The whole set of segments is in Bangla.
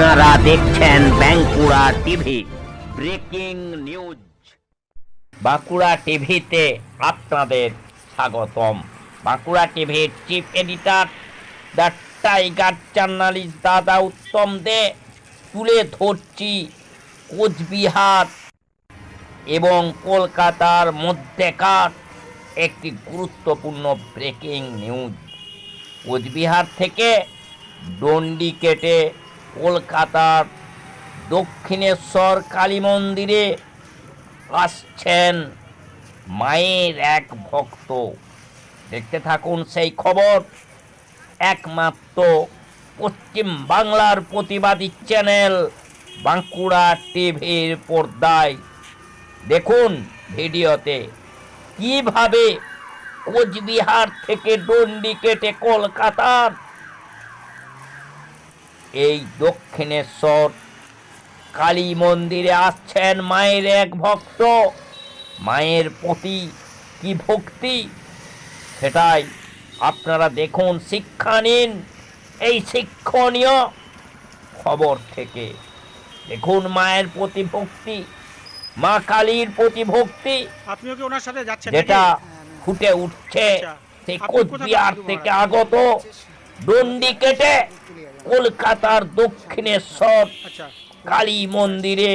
আপনারা দেখছেন Bankura TV, breaking news. Bankura টিভিতে আপনাদের স্বাগতম। বাঁকুড়া টিভির chief editor, the tiger journalist দাদা উত্তম দে, তুলে ধরছি কোচবিহার এবং কলকাতার মধ্যেকার একটি গুরুত্বপূর্ণ ব্রেকিং নিউজ। কোচবিহার থেকে ডন্ডি কেটে কলকাতার দক্ষিণেশ্বর কালী মন্দিরে আসছেন মায়ের এক ভক্ত। দেখতে থাকুন সেই খবর। একমাত্র পশ্চিম বাংলার প্রতিবাদী চ্যানেল বাঁকুড়া টিভির পর্দায়। দেখুন ভিডিওতে কীভাবে কোচবিহার থেকে ডন্ডি কেটে কলকাতার এই দক্ষিণেশ্বর কালী মন্দিরে আসছেন মায়ের এক ভক্ত। মায়ের প্রতি কি ভক্তি? সেটাই আপনারা দেখুন শিক্ষা নিন। এই শিক্ষণীয় খবর থেকে। দেখুন মায়ের প্রতি ভক্তি মা কালীর প্রতি ভক্তি। যেটা ফুটে উঠছে আচ্ছা। সেই কোচবিহার থেকে আগত। ডন্ডি কেটে কলকাতার দক্ষিণেশ্বর আচ্ছা। কালী মন্দিরে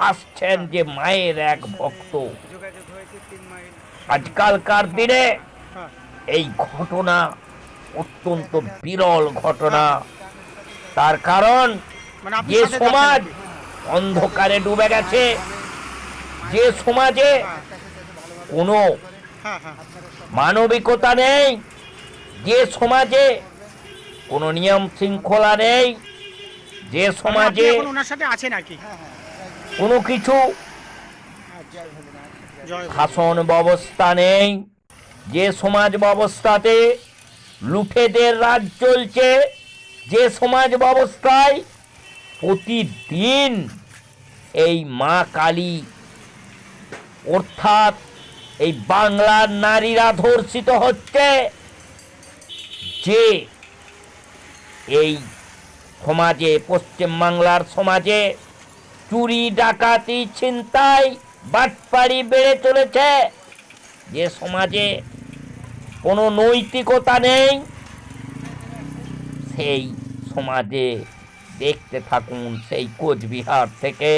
আসছেন যে মায়ের এক ভক্ত। আজকালকার দিনে এই ঘটনা অত্যন্ত বিরল ঘটনা। তার কারণ মানে যে সমাজ অন্ধকারে ডুবে গেছে যে সমাজে কোনো হ্যাঁ হ্যাঁ। মানবিকতা নেই যে সমাজে কোনো নিয়ম শৃঙ্খলা নেই। যে মানে সমাজে ওনার সাথে আছে নাকি? কোনো কিছু শাসন ব্যবস্থা নেই। যে সমাজ ব্যবস্থাতে লুঠেদের রাজ চলছে যে সমাজ ব্যবস্থায় প্রতিদিন এই মা কালী অর্থাৎ এই বাংলার নারীরা ধর্ষিত হচ্ছে যে এই সমাজে পশ্চিমবাংলার সমাজে চুরি, ডাকাতি, ছিনতাই, বাটপাড়ি বেড়ে চলেছে। যে সমাজে কোনো নৈতিকতা নেই, সেই সমাজে দেখতে থাকুন সেই কোচবিহার থেকে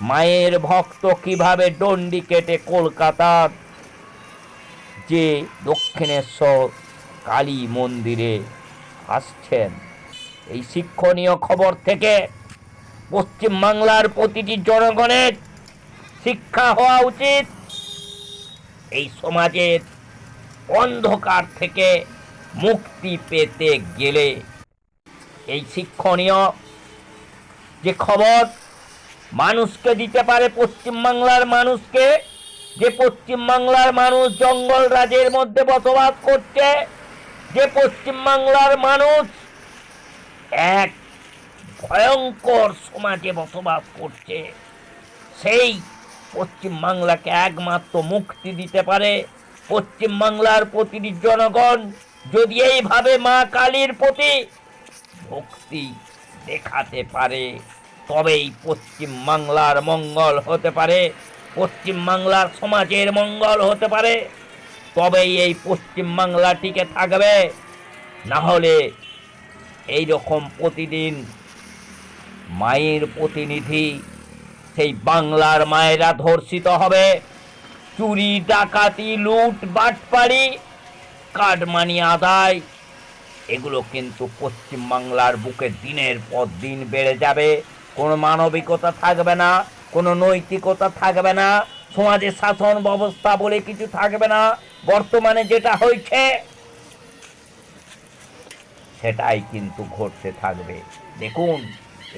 মায়ের ভক্ত কীভাবে ডন্ডি কেটে কলকাতার যে দক্ষিণেশ্বর কালী মন্দিরে আসছেন। এই শিক্ষণীয় খবর থেকে পশ্চিমবাংলার প্রতিটি জনগণের শিক্ষা হওয়া উচিত। এই সমাজের অন্ধকার থেকে মুক্তি পেতে গেলে এই শিক্ষণীয় যে খবর মানুষকে দিতে পারে, পশ্চিমবাংলার মানুষকে, যে পশ্চিমবাংলার মানুষ জঙ্গল রাজের মধ্যে বসবাস করছে যে পশ্চিমবাংলার মানুষ এক ভয়ঙ্কর সমাজে বসবাস করছে, সেই পশ্চিমবাংলাকে একমাত্র মুক্তি দিতে পারে পশ্চিমবাংলার প্রতিটি জনগণ। যদি এইভাবে মা কালীর প্রতি ভক্তি দেখাতে পারে, তবেই পশ্চিমবাংলার মঙ্গল হতে পারে, পশ্চিমবাংলার সমাজের মঙ্গল হতে পারে। তবেই এই পশ্চিমবাংলা টিকে থাকবে। না হলে এই রকম প্রতিদিন মায়ের প্রতিনিধি সেই বাংলার মায়েরা ধর্ষিত হবে। চুরি, ডাকাতি, লুট, বাটপাড়ি, কাটমানি, আদায়, এগুলো কিন্তু পশ্চিমবাংলার বুকে দিনের পর দিন বেড়ে যাবে। কোনো মানবিকতা থাকবে না, কোনো নৈতিকতা থাকবে না সমাজের শাসন ব্যবস্থা বলে কিছু থাকবে না। বর্তমানে যেটা হয়েছে, সেটাই কিন্তু ঘটতে থাকবে। দেখুন,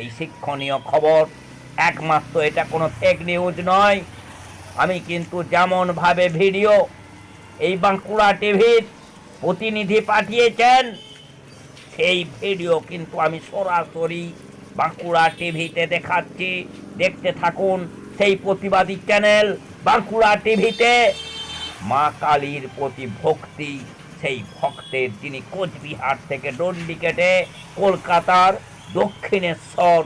এই শিক্ষণীয় খবর, একমাত্র এটা কোনো ফেক নিউজ নয়। আমি কিন্তু যেমনভাবে ভিডিও এই বাঁকুড়া টিভির প্রতিনিধি পাঠিয়েছেন, সেই ভিডিও কিন্তু আমি সরাসরি বাঁকুড়া টিভিতে দেখাচ্ছি। দেখতে থাকুন সেই প্রতিবাদী চ্যানেল বাঁকুড়া টিভিতে মা কালীর প্রতি ভক্তি, সেই ভক্তের তিনি কোচবিহার থেকে ডন্ডি কেটে কলকাতার দক্ষিণেশ্বর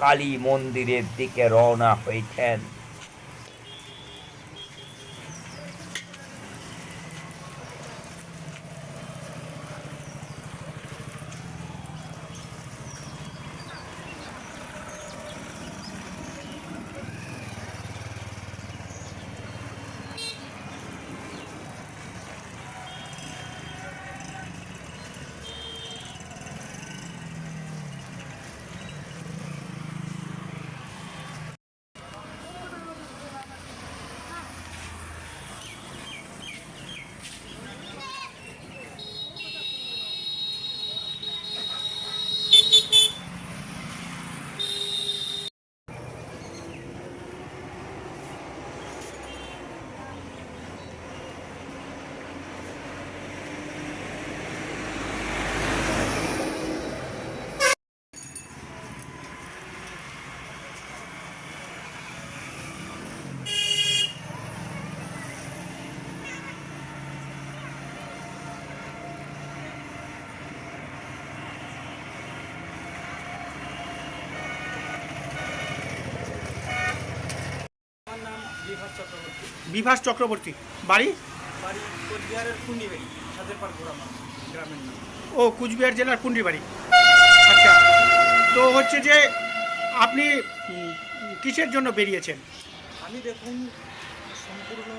কালী মন্দিরের দিকে রওনা হয়েছেন। বিভাস চক্রবর্তী বাড়ি? বাড়ি কোচবিহারের কুন্ডিবাড়ি সাদের পার গ্রামের নাম। ও কুচবিহার জেলার পুন্ডিবাড়ি আচ্ছা তো হচ্ছে যে আপনি কিসের জন্য বেরিয়েছেন? আমি দেখুন সম্পূর্ণ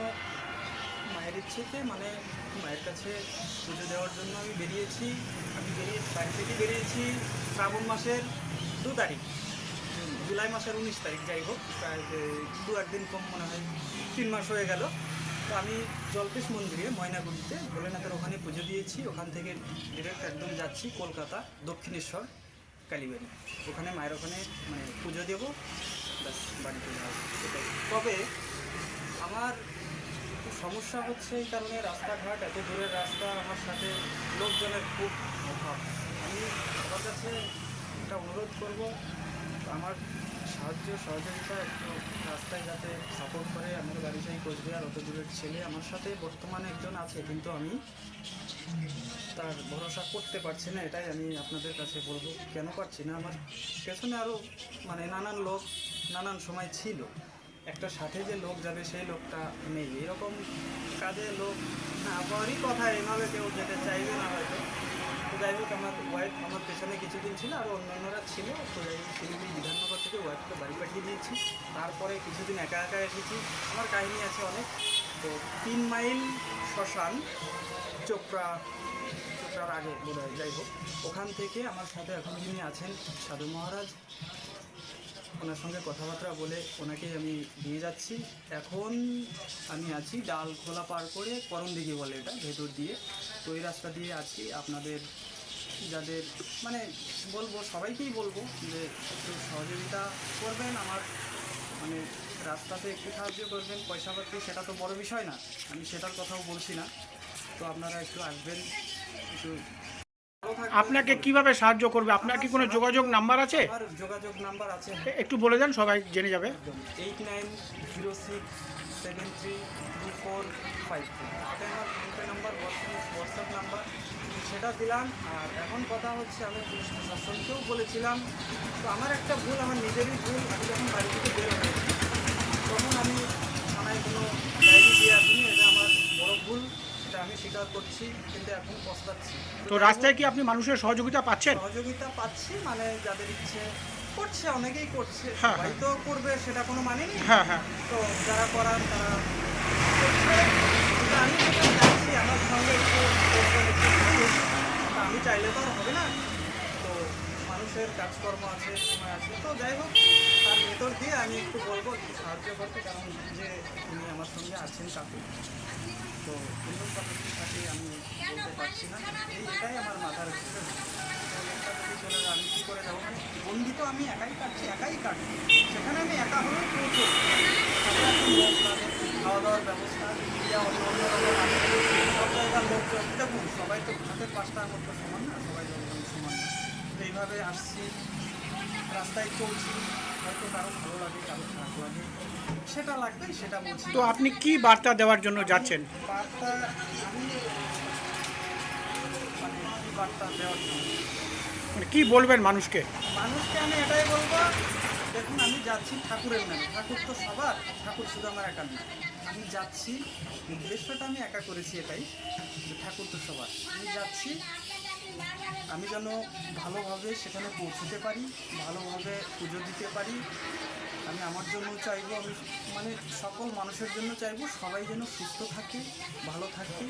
মায়ের ইচ্ছেতে মানে মায়ের কাছে পুজো দেওয়ার জন্য আমি বেরিয়েছি। আমি বেরিয়ে বাড়ি থেকে বেরিয়েছি শ্রাবণ মাসের দু তারিখ। জুলাই মাসের উনিশ তারিখ, যাই হোক দু একদিন কম মনে হয়, তিন মাস হয়ে গেল। তো আমি জলপেশ মন্দিরে, ময়নাগুড়িতে, ভোলেনাথের ওখানে পুজো দিয়েছি। ওখান থেকে ডিরেক্ট একদম যাচ্ছি কলকাতা, দক্ষিণেশ্বর, কালীবাড়ি। ওখানে মায়ের ওখানে মানে পুজো দেবো। ব্যাস বাড়িতে তবে আমার সমস্যা হচ্ছে এই কারণে রাস্তাঘাট, এত দূরের রাস্তা, আমার সাথে লোকজনের খুব অভাব। আমি সবার কাছে একটা অনুরোধ করব আমার সাহায্য, সহযোগিতা একটু রাস্তায় যাতে সাপোর্ট করে আমার বাড়ি যাই কোচবিহার, অত দূরের ছেলে আমার সাথে বর্তমানে একজন আছে, কিন্তু আমি তার ভরসা করতে পারছি না, এটাই আমি আপনাদের কাছে বলব। কেন পারছি না? আমার পেছনে আরও মানে নানান লোক, নানান সময় ছিল। একটা সাথে যে লোক যাবে, সেই লোকটা নেই। এরকম কাজে লোক না পাওয়ারই কথা, এভাবে কেউ যেতে চাইবে না হয়তো। তো যাই হোক, আমার ওয়াইফ আমার পেছনে কিছুদিন ছিল আর অন্যান্যরা ছিল, তো শিলিগুড়ি বিধাননগর থেকে ওয়াইফকে বাড়ি পাঠিয়ে দিয়েছি। তারপরে কিছুদিন একা একা এসেছি। আমার কাহিনী আছে অনেক। তো তিন মাইল শ্মশান, চোপড়া, চোপড়ার আগে বোধ হয় যাই হোক, ওখান থেকে আমার সাথে এখন যিনি আছেন সাধু মহারাজ। ওনার সঙ্গে কথাবার্তা বলে ওনাকে আমি নিয়ে যাচ্ছি এখন আমি আছি ডাল খোলা পার করে করণ দিঘি বলে এটা, ভেতর দিয়ে তো এই রাস্তা দিয়ে আছি আপনাদের যাদের মানে বলব, সবাইকেই বলব যে একটু সহযোগিতা করবেন, আমার মানে রাস্তাতে একটু সাহায্য করবেন, পয়সা পাতি, সেটা তো বড় বিষয় না, আমি সেটার কথাও বলছি না তো আপনারা একটু আসবেন, একটু। আপনাকে কীভাবে সাহায্য করবে? আপনার কি কোনো যোগাযোগ নাম্বার আছে? যোগাযোগ নাম্বার আছে একটু বলে দেন, সবাই জেনে যাবে। Eight nine zero six seven three four five PhonePe number, WhatsApp number, সেটা দিলাম। আর এখন কথা হচ্ছে আমি পুলিশ বলেছিলাম। তো আমার একটা ভুল, আমার নিজেরই ভুল। আমি যখন বাড়ি থেকে বের হয়েছি তখন আমি থানায় কোনো ডায়েরি দিয়ে আসিনি এটা আমার বড় ভুল এটা আমি করছি কিন্তু এখন পস্তাচ্ছি। তো রাস্তায় কি আপনি মানুষের সহযোগিতা পাচ্ছেন? সহযোগিতা পাচ্ছি মানে যাদের ইচ্ছে করছে অনেকেই করছে। হ্যাঁ, সবাই তো করবে সেটা কোনো মানে নেই। হ্যাঁ হ্যাঁ। তো যারা করার তারা আমি সেটা চাইছি আমার সঙ্গে একটু আমি চাইলে তো আর হবে না। মানুষের কাজকর্ম আছে, সময় আছে। তো যাই হোক, তার ভেতর দিয়ে আমি একটু বলব একটু সাহায্য করতে কারণ যে উনি আমার সঙ্গে আছেন কাকু। তো অন্য কাকুর সাথে আমি বলতে পারছি না। এটাই আমার মাথার চলে আমি কী করে যাব মানে বন্দি তো আমি একাই কাটছি, একাই কাটবো সেখানে আমি একা হলেও পৌঁছবো। খাওয়া দাওয়ার ব্যবস্থা, মিডিয়া অন্য অন্য রকম সব জায়গার লোকজন, দেখুন, সবাই তো হাতের পাঁচটা মতো সমান না, সবাই যখন সমান না। এইভাবে আসছি রাস্তায় চলছি হয়তো কারও ভালো লাগে কারও খারাপ লাগে সেটা লাগবে সেটা বলছি। তো আপনি কি বার্তা দেওয়ার জন্য যাচ্ছেন? বার্তা আমি মানে বার্তা দেওয়ার জন্য? মানে কি বলবেন মানুষকে? মানুষকে আমি এটাই বলব দেখুন আমি যাচ্ছি ঠাকুরের নামে। ঠাকুর তো সবার ঠাকুর শুধু আমার একার না আমি যাচ্ছি উদ্দেশ্যটা আমি একা করেছি এটাই ঠাকুর তো সবার। আমি যাচ্ছি আমি যেন ভালোভাবে সেখানে পৌঁছতে পারি, ভালোভাবে পুজো দিতে পারি। আমি আমার জন্য চাইব, আমি মানে সকল মানুষের জন্য চাইব, সবাই যেন সুস্থ থাকে, ভালো থাকে।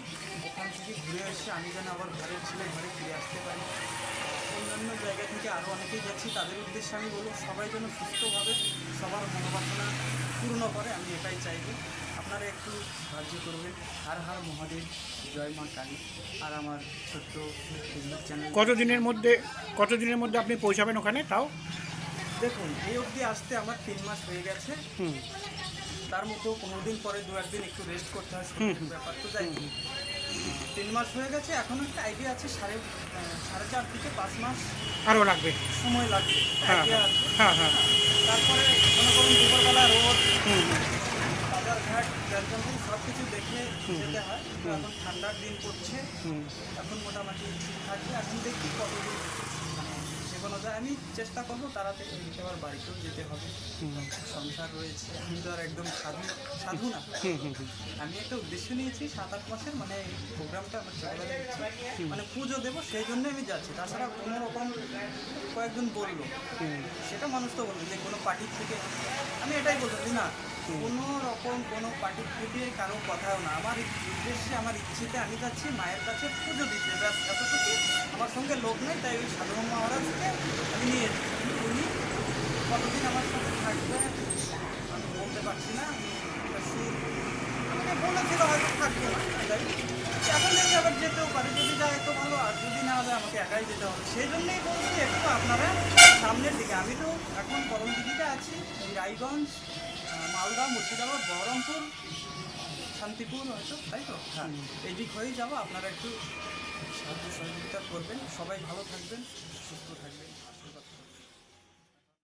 ওখান থেকে ঘুরে এসে আমি যেন আবার ঘরের ছেলে ঘরে ফিরে আসতে পারি। অন্যান্য জায়গা থেকে আরও অনেকেই যাচ্ছি, তাদের উদ্দেশ্যে আমি বলব, সবাই যেন সুস্থভাবে সবার মনোবাসনা পূর্ণ করে, আমি এটাই চাইব। আপনারা একটু সাহায্য করবেন হার হার মহাদেব জয় মা কালী। আর আমার ছোট্ট চ্যানেল কতদিনের মধ্যে কতদিনের মধ্যে আপনি পৌঁছাবেন ওখানে তাও? দেখুন এই অবধি আসতে আমার তিন মাস হয়ে গেছে। তার মধ্যেও পনেরো দিন পরে দু একদিন একটু রেস্ট করতে হয় ব্যাপার তো যাই তিন মাস হয়ে গেছে এখন একটা আইডিয়া আছে সাড়ে সাড়ে চার থেকে পাঁচ মাস আরও লাগবে। সময় লাগবে। হ্যাঁ আছে। হ্যাঁ হ্যাঁ। তারপরে মনে করুন দুপুরবেলা রোদ হুম বাজার জন্য সব কিছু দেখে যেতে হয় এখন ঠান্ডার দিন পড়ছে এখন মোটামুটি ঠিক থাকবে এখন দেখি কতদিন যেকোনো যায়। আমি চেষ্টা করব তাড়াতাড়ি আবার বাড়িতেও যেতে হবে। সংসার রয়েছে। আমি তো আর একদম সাধু সাধু না। আমি একটা উদ্দেশ্য নিয়েছি সাত আট মাসের মানে এই প্রোগ্রামটা আমার ছোটোবেলায়। মানে পুজো দেবো সেই জন্য আমি যাচ্ছি। তাছাড়া কোনো রকম কয়েকজন বলল। সেটা মানুষ তো বলবে যে কোনো পার্টির থেকে। আমি এটাই বলতে চাই না কোনো রকম কোনো পার্টির থেকে কারও কথাও না। আমার উদ্দেশ্যে আমার ইচ্ছেতে আমি যাচ্ছি মায়ের কাছে পুজো দিতে। ব্যাস এতটুকু আমার সঙ্গে লোক নেই তাই ওই সাধু মহারাজকে আমি নিয়ে উনি কতদিন আমার সঙ্গে থাকবে? আমি বলতে পারছি না আমি একটা সুর আমাকে বলেছিল হয়তো থাকবে না এটাই এখন দেখি আবার যেতেও পারে যদি যায় তো ভালো আর যদি না যায় আমাকে একাই যেতে হবে। সেই জন্যই বলছি একটু আপনারা সামনের দিকে। আমি তো এখন করম দিঘিতে আছি এই রায়গঞ্জ মালদা মুর্শিদাবাদ বহরমপুর শান্তিপুর হয়তো তাই তো? হ্যাঁ। এই দিক হয়েই যাব। আপনারা একটু সাহায্য সহযোগিতা করবেন। সবাই ভালো থাকবেন সুস্থ থাকবেন।